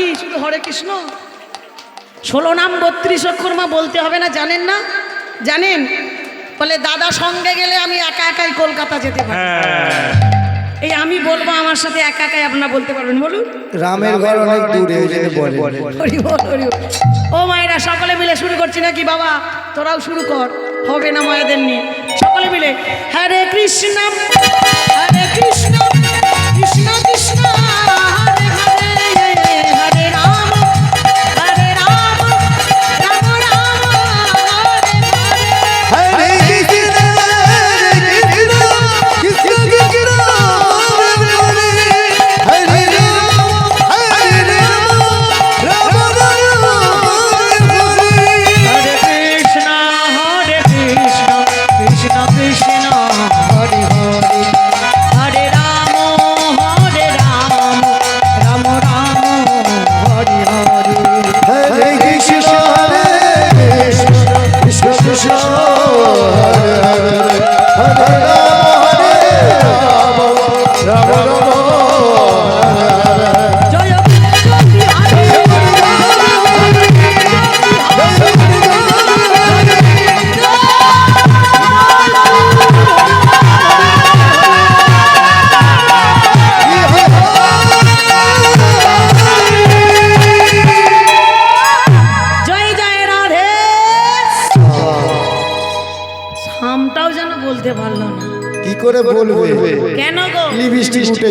কি? শুধু হরে কৃষ্ণ? ষোলো নাম বত্রিশ অক্ষর মা বলতে হবে না জানেন না? জানেন? বলে দাদা সঙ্গে গেলে আমি একা একাই কলকাতা যেতে পারি। এই আমি বলব আমার সাথে একা একাই আপনারা বলতে পারবেন বলুন। রামের ঘর অনেক দূরে। ও মায়েরা সকলে মিলে শুরু করছি নাকি বাবা? তোরাও শুরু কর। হবে না মায়েদের নিয়ে সকলে মিলে হরে কৃষ্ণ হরে কৃষ্ণ কৃষ্ণ কৃষ্ণ।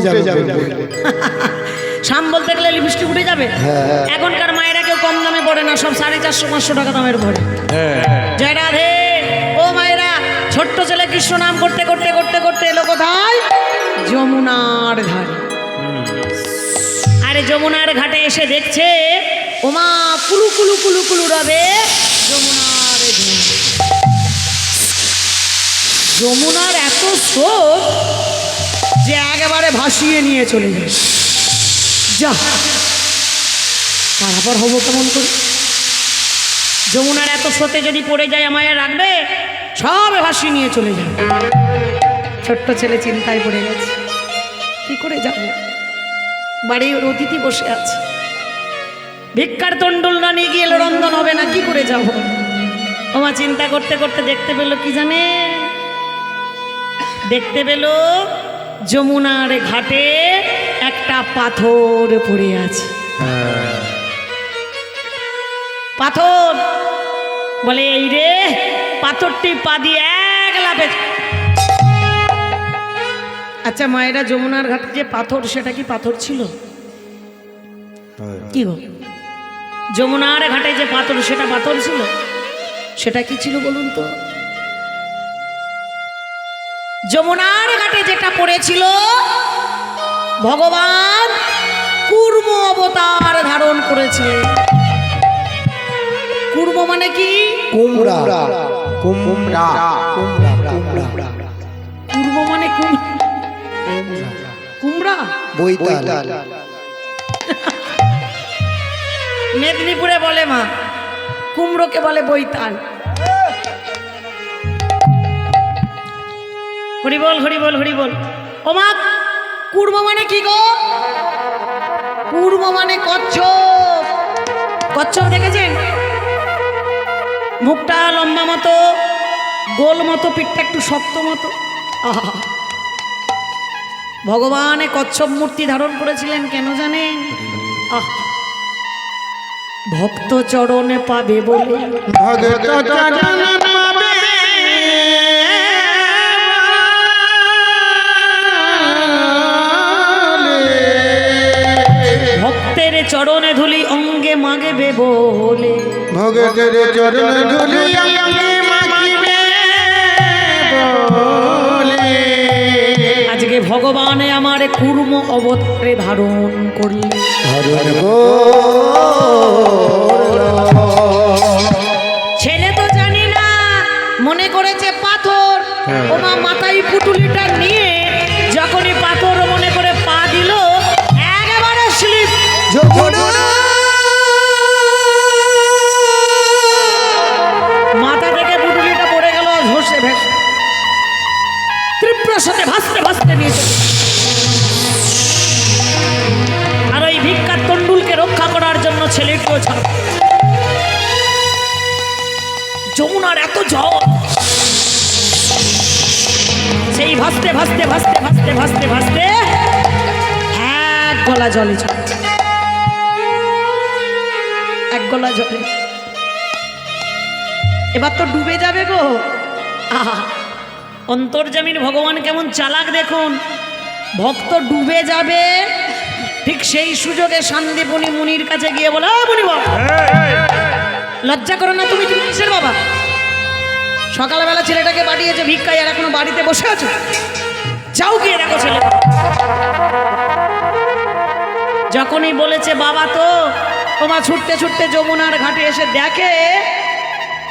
উঠে যাবে শাম বলতে গেলে লিপস্টিক উঠে যাবে? এখনকার মায়েরা কেউ কম দামে পড়ে না সব সাড়ে চারশো পাঁচশো টাকা দামের পড়ে জয় রাধে। ও মায়েরা ছোট্ট ছেলে কৃষ্ণ নাম করতে করতে করতে করতে এলো কোথায়? যমুনার ধারে আরে যমুনার ঘাটে এসে দেখছে ওমা কুলু কুলু কুলু কুলু রবে যমুনার যমুনার এত স্রোত যে একেবারে ভাসিয়ে নিয়ে চলে যায় যা, তারপর হব কেমন করে? যমুনার এত স্রোতে যদি পড়ে যায় আমায় রাখবে, সব ভাসিয়ে নিয়ে চলে যাবে। ছোট্ট ছেলে চিন্তায় পড়ে গেছে। কি করে যাবে বাড়ির অতিথি বসে আছে। ভিক্ষার তন্ডুল না নিয়ে গিয়ে রন্ধন হবে না, কি করে যাব? ওমা চিন্তা করতে করতে দেখতে পেল কি জানে? দেখতে পেল যমুনার ঘাটে একটা পাথর পড়ে আছে। পাথর! বলে এই রে পাথরটি পা দিয়ে এক লাফে আচ্ছা মায়েরা যমুনার ঘাটে যে পাথর সেটা কি পাথর ছিল? কি গো? যমুনার ঘাটে যে পাথর সেটা পাথর ছিল? সেটা কি ছিল বলুন তো? যমুনার ঘাটে যেটা পড়েছিল ভগবান কুর্ম অবতার ধারণ করেছে কুর্ম মানে কি? কুমড়া। কুমড়া। কুমড়া। কুমড়া। কুর্ম মানে কুমড়া? বইতাল মেদিনীপুরে বলে মা কুমড়োকে বলে বৈতাল। হরিবল হরিবল হরিবল ও মা কুর্ম মানে কি গো? কুর্ম মানে কচ্ছপ। কচ্ছপ দেখেছেন? মুখটা লম্বা মতো, গোল মতো, পিঠটা একটু শক্ত মতো। ভগবান কচ্ছপ মূর্তি ধারণ করেছিলেন কেন জানেন? আহ। ভক্ত চরণে পাবে বলে। ভগত চরণ পাবে। চরণে ধুলি অঙ্গে মাগবে বলে। ভগতের চরণ ধুলি অঙ্গে বলে। আজকে ভগবানে আমার কুর্ম অবতারে ধারণ করলে। ধারণ ছেলে তো জানি না মনে করেছে পাথর। ওমা মাথায় পুটুলিটা নিয়ে ছেলেটিও ছাড়। যমুনার এত জল সেই ভাসতে ভাসতে ভাসতে ভাসতে ভাসতে ভাসতে এক গলা জলে এক গলা জলে। এবার তো ডুবে যাবে গো। অন্তর্জামীর ভগবান কেমন চালাক দেখুন। ভক্ত ডুবে যাবে। ঠিক সেই সুযোগে শান্তিপুনি মুনির কাছে গিয়ে বলে "ও মুনি বাবা, লজ্জা করো না তুমি তুমি কিসের বাবা? সকালবেলা ছেলেটাকে পাঠিয়েছে ভিক্ষায়, আর এখনও বাড়িতে বসে আছো? যাও গিয়ে দেখো ছেলে যখনই বলেছে, বাবা তো তোমা ছুটতে ছুটতে যমুনার ঘাটে এসে দেখে,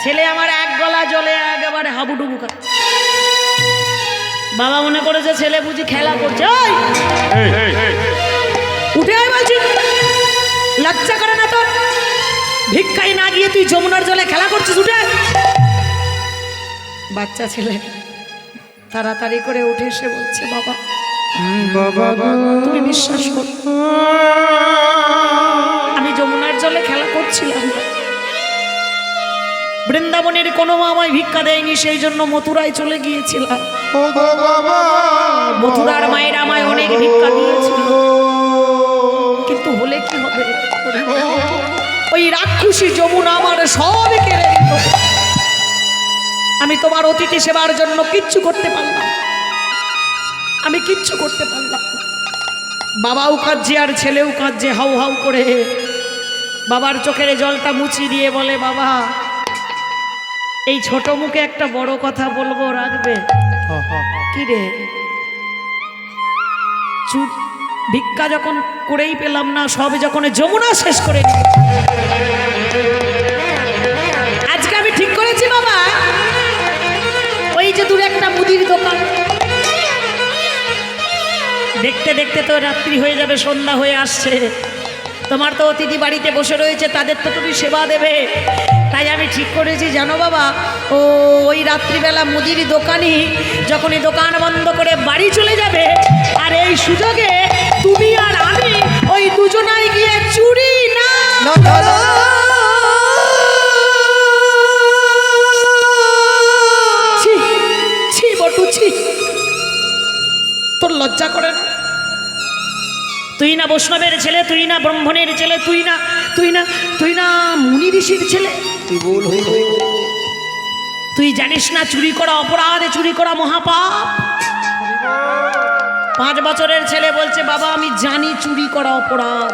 ছেলে আমার এক গলা জলে একেবারে হাবুডুবু খাচ্ছে। বাবা মনে করেছে, ছেলে বুঝি খেলা করছে। উঠে আয় বলছি লজ্জা করে না তোর? ভিক্ষায় না গিয়ে তুই যমুনার জলে খেলা করছিস উঠে বাচ্চা ছেলে তাড়াতাড়ি করে উঠে এসে বলছে বাবা বাবা তুমি বিশ্বাস কর আমি যমুনার জলে খেলা করছিলাম বৃন্দাবনের কোনো মা আমায় ভিক্ষা দেয়নি সেই জন্য মথুরায় চলে গিয়েছিলাম। মথুরার মায়ের আমায় অনেক ভিক্ষা দিয়েছিল। হবে ওই রাক্ষসী যমুনা আমার সব কেড়ে নিল। আমি তোমার অতিথি সেবার জন্য কিচ্ছু করতে পারলাম আমি কিচ্ছু করতে পারলাম বাবাও কাঁদছে আর ছেলেও কাঁদছে হাউ হাউ করে। বাবার চোখের জলটা মুছিয়ে দিয়ে বলে বাবা এই ছোট মুখে একটা বড় কথা বলব রাখবে? কি রে? চুপ ভিক্ষা যখন করেই পেলাম না, সব যখন যমুনা শেষ করে। আজকে আমি ঠিক করেছি বাবা। ওই যে দূরে একটা মুদির দোকান। দেখতে দেখতে তো রাত্রি হয়ে যাবে, সন্ধ্যা হয়ে আসছে। তোমার তো অতিথি বাড়িতে বসে রয়েছে, তাদের তো তুমি সেবা দেবে। তাই আমি ঠিক করেছি, জানো বাবা, ও ওই রাত্রিবেলা মুদির দোকানি যখন এই দোকান বন্ধ করে বাড়ি চলে যাবে, আর এই সুযোগে তুই না বৈষ্ণবের ছেলে তুই না ব্রাহ্মণের ছেলে তুই না তুই না তুই না মুনি ঋষির ছেলে। তুই বল তুই জানিস না চুরি করা অপরাধ চুরি করা মহাপাপ? পাঁচ বছরের ছেলে বলছে বাবা আমি জানি চুরি করা অপরাধ।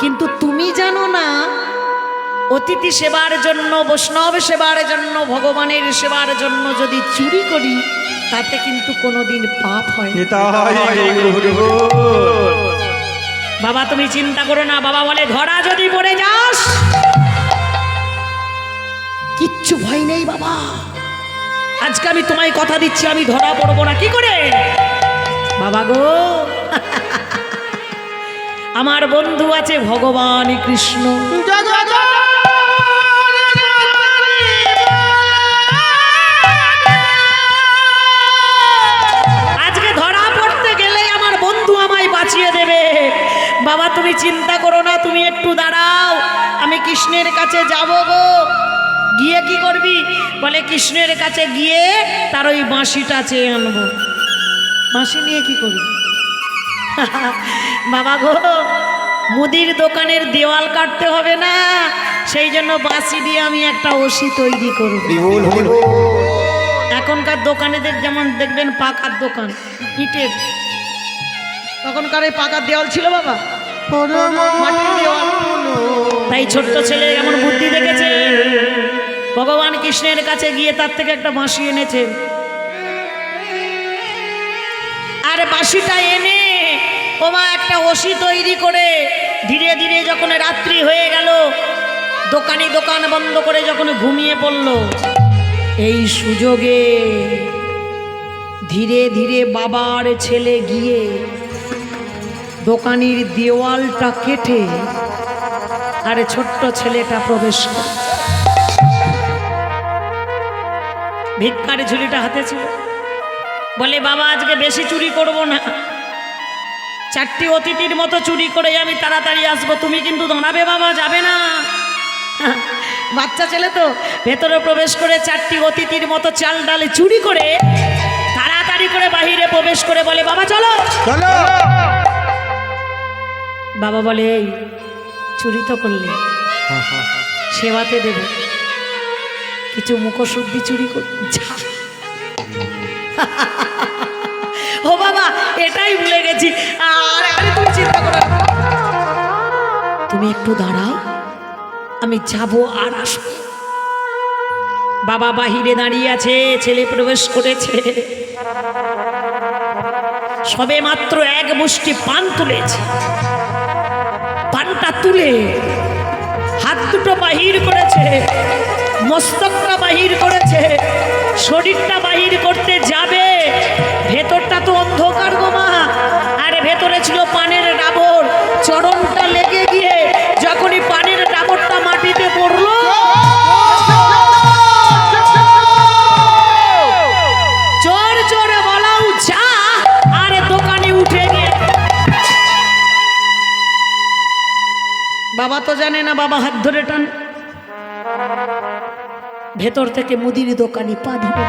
কিন্তু তুমি জানো না অতিথি সেবার জন্য বৈষ্ণব সেবার জন্য ভগবানের সেবার জন্য যদি চুরি করি তাতে কিন্তু কোনোদিন পাপ হয় না। বাবা, তুমি চিন্তা করো না, বাবা বলে, ধরা যদি পড়ে যাস। কিচ্ছু ভয় নেই বাবা। আজকে আমি তোমায় কথা দিচ্ছি, আমি ধরা পড়ব না, কি করে? বাবা গো, আমার বন্ধু আছে ভগবান কৃষ্ণ। বাবা তুমি চিন্তা করো না তুমি একটু দাঁড়াও। আমি কৃষ্ণের কাছে যাব গো। গিয়ে কি করবি? বলে কৃষ্ণের কাছে গিয়ে তার ওই বাঁশিটা চেয়ে আনব। বাঁশি নিয়ে কি করবি? বাবা গো মুদির দোকানের দেওয়াল কাটতে হবে না। সেই জন্য বাঁশি দিয়ে আমি একটা ওষি তৈরি করব। এখনকার দোকানেদের যেমন দেখবেন পাকার দোকান ইটের তখনকার এই পাকার দেওয়াল ছিল বাবা। মাটির দেওয়াল। তাই ছোট্ট ছেলে এমন বুদ্ধি দেখেছে। ভগবান কৃষ্ণের কাছে গিয়ে তার থেকে একটা বাঁশি এনেছে। আর বাঁশিটা এনে ওমা একটা ওষি তৈরি করে ধীরে ধীরে যখন রাত্রি হয়ে গেল দোকানি দোকান বন্ধ করে যখন ঘুমিয়ে পড়ল এই সুযোগে ধীরে ধীরে বাবার ছেলে গিয়ে দোকানির দেওয়ালটা কেটে আরে ছোট্ট ছেলেটা প্রবেশ করে। ভিক্ষার ঝুলিটা হাতে ছিল। বলে, বাবা, আজকে বেশি চুরি করব না। চারটি অতিথির মতো চুরি করে আমি তাড়াতাড়ি আসব। তুমি কিন্তু দাঁড়াবে বাবা, যাবে না। বাচ্চা ছেলে তো। ভেতরে প্রবেশ করে চারটি অতিথির মতো চাল ডালে চুরি করে তাড়াতাড়ি করে বাহিরে প্রবেশ করে বলে, বাবা, চলো। চলো। বাবা বলে, এই, চুরি তো করলে। সেবাতে দেব। কিছু মুখশুদ্ধি চুরি কর ও বাবা, এটাই ভুলে গেছি। তুমি একটু দাঁড়াও। আমি যাব আর আসব। বাবা বাহিরে দাঁড়িয়ে আছে, ছেলে প্রবেশ করেছে। সবে মাত্র এক মুষ্টি পান তুলেছে। পানটা তুলে হাত দুটো বাহির করেছে, মস্তকটা বাহির করেছে, শরীরটা বাহির করতে যাবে। ভেতরটা তো অন্ধকার গোমা আর ভেতরে ছিল পানের ডাবর, চরণটা জানে না বাবা হাত ধরে টান। ভেতর থেকে মুদির দোকানি পা ধরে